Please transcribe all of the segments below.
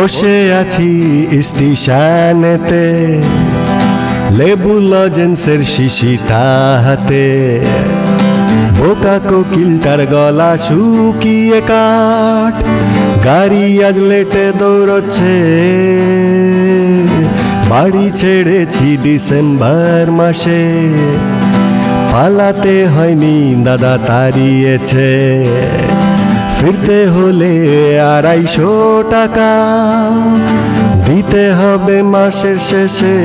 বসে আছি স্টেশনেতে, লেবু লজেন্সের শিশি হাতে। বোকা কোকিলটার গলা শুকিয়ে কাঠ, গাড়ি আজ লেটে দৌড়চ্ছে। বাড়ি ছেড়েছি ডিসেম্বর মাসে, পালাতে হয়নি দাদা তাড়িয়েছে। ফিরতে হলে আড়াইশো টাকা দিতে হবে মাসের শেষে।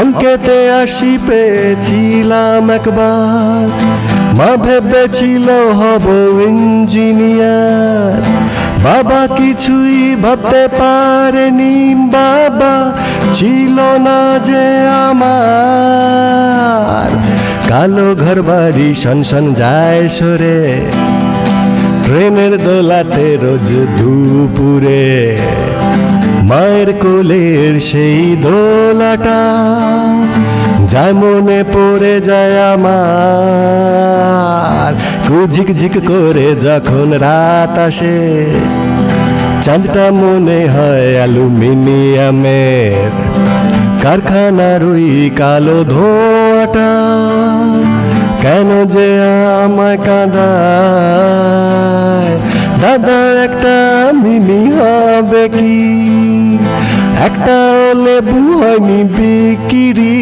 অঙ্কেতে আসি পেয়েছিলাম একবার, মা ভেবেছিল হব ইঞ্জিনিয়ার। বাবা কিছুই ভাবতে পারেনি, বাবা ছিল না যে আমার। কালো ঘর বাড়ি শনশন যায় সরে। ট্রেনের দোলাতে রোজ দুপুরে। মায়ের কোলের সেই দোলাটা যায় মনে পড়ে যায় আমার। কুঝিক ঝিক করে যখন রাত আসে, চাঁদটা মনে হয় অ্যালুমিনিয়ামের। কারখানার ওই কালো ধোঁয়াটা কেন যে আমায় কাঁদায়? দাদা, একটা মিনি হবে কি? একটা লেবু হয়নি বিক্রি।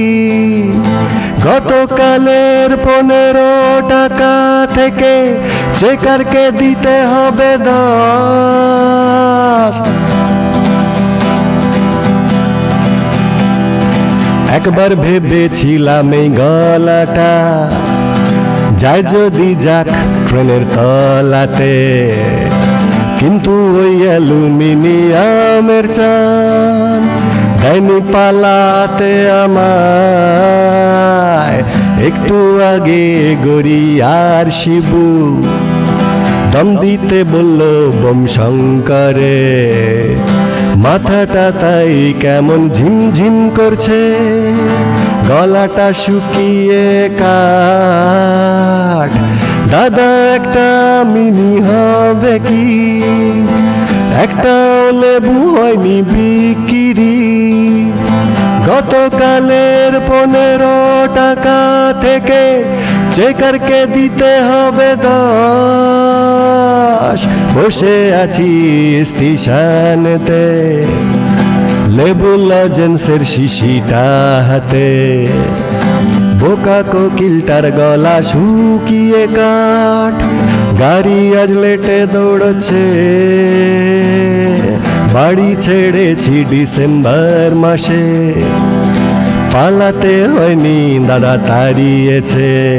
গতকালের পনেরো টাকা থেকে চেকারকে দিতে হবে দশ। একবার ভেবেছিলাম এই গলাটা। যায় যদি যাক ট্রেনের তলাতে, কিন্তু ওই অ্যালুমিনিয়ামের চান দেয়নি পালাতে আমায়। একটু আগে গড়িয়ার শিবু দম দিতে বলল বোম শঙ্করে মাথাটা তাই কেমন ঝিমঝিম করছে, গলাটা শুকিয়ে কাঠ দাদা, একটা মিনি হবে কি? একটা লেবু হয়নি বিক্রি। গতকালের পনেরো টাকা থেকে চেকারকে দিতে হবে দশ বসে আছি স্টেশনেতে। লেবু লজেন্সের শিশিটা হাতে। বোকা কোকিলটার গলা শুকিয়ে কাঠ। গাড়ি আজ লেটে দৌড়চ্ছে। বাড়ি ছেড়েছি ডিসেম্বর মাসে। পালাতে হয়নি দাদা তাড়িয়েছে।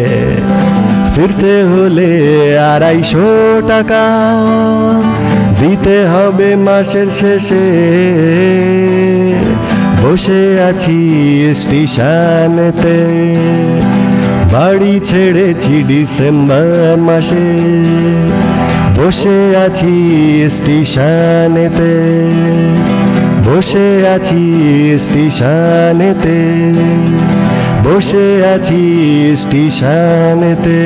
ফিরতে হলে আড়াইশো টাকা দিতে হবে মাসের শেষে। বসে আছি স্টেশনেতে। বাড়ি ছেড়েছি ডিসেম্বর মাসে। বসে আছি স্টেশনেতে। বসে আছি স্টেশনেতে। বসে আছি স্টেশনেতে